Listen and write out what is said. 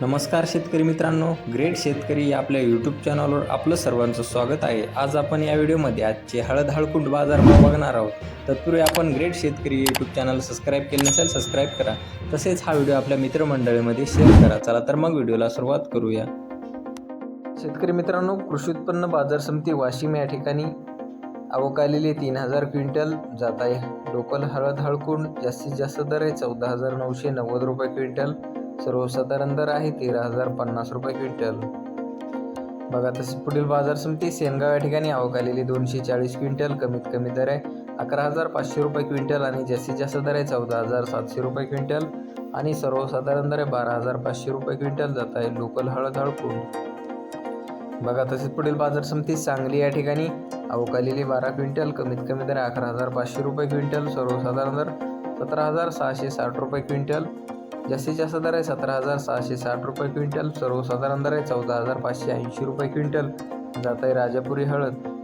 नमस्कार शेतकरी मित्रांनो ग्रेट शेतकरी या आपल्या यूट्यूब चॅनलवर आपलं सर्वांचं स्वागत आहे. आज आपण या व्हिडिओमध्ये आजचे हळद हळकुंड बाजारभाव बघणार आहोत. तत्पूर्वी आपण ग्रेट शेतकरी यूट्यूब चॅनल सबस्क्राईब केले नसेल सबस्क्राईब करा. तसेच हा व्हिडिओ आपल्या मित्रमंडळीमध्ये शेअर करा. चला तर मग व्हिडिओला सुरुवात करूया. शेतकरी मित्रांनो कृषी उत्पन्न बाजार समिती वाशिम या ठिकाणी अवकालेले तीन हजार क्विंटल जात आहे. लोकल हळद हळकुंड जास्तीत जास्त दर आहे चौदा हजार नऊशे नव्वद रुपये क्विंटल. सर्वसाधारण दर आहे तेरा हजार पन्नास रुपये क्विंटल. बघा तसे पुढील बाजार समिती सेनगाव या ठिकाणी आवक आलेली दोनशे चाळीस क्विंटल. कमीत कमी दर आहे अकरा हजार पाचशे रुपये क्विंटल आणि जास्तीत जास्त दर आहे चौदा हजार सातशे रुपये क्विंटल. आणि सर्वसाधारण दर आहे बारा हजार पाचशे रुपये क्विंटल. जात आहे लोकल हळद हळकून बघा तसेच पुढील बाजार समिती सांगली या ठिकाणी अवकालेली आलेली बारा क्विंटल. कमीत कमी दर आहे अकरा हजार पाचशे रुपये क्विंटल. सर्वसाधारण दर सतरा हजार सहाशे साठ रुपये क्विंटल. जास्तीत जास्त दर आहे सतरा हजार सहाशे साठ रुपये क्विंटल सर्वसाधारण दर आहे चौदा हजार पाचशे ऐंशी रुपये क्विंटल. जात आहे राजापुरी हळद.